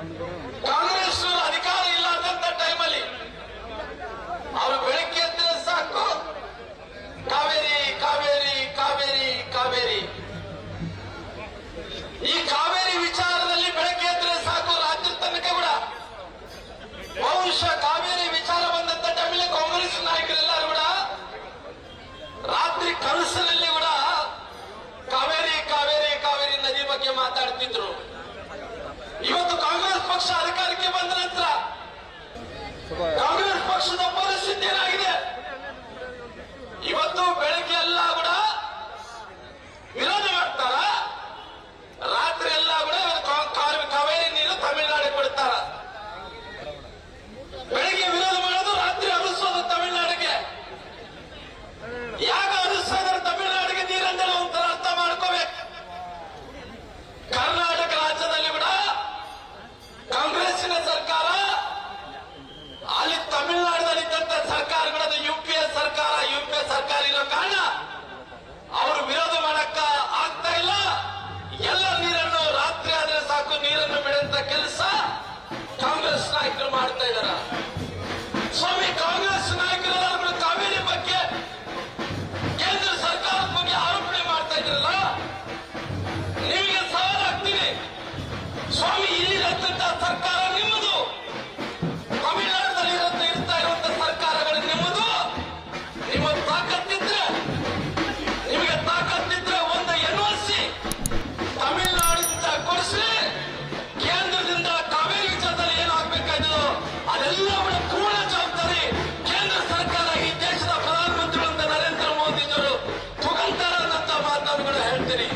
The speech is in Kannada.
안 그래요? ಎಲ್ಲವರ ಪೂರ್ಣ ಜವಾಬ್ದಾರಿ ಕೇಂದ್ರ ಸರ್ಕಾರ ಈ ದೇಶದ ಪ್ರಧಾನಮಂತ್ರಿಗಳಂತ ನರೇಂದ್ರ ಮೋದಿಜರು ತುಗಂತಾರಂತ ಮಾತುಗಳು ಹೇಳ್ತೀರಿ.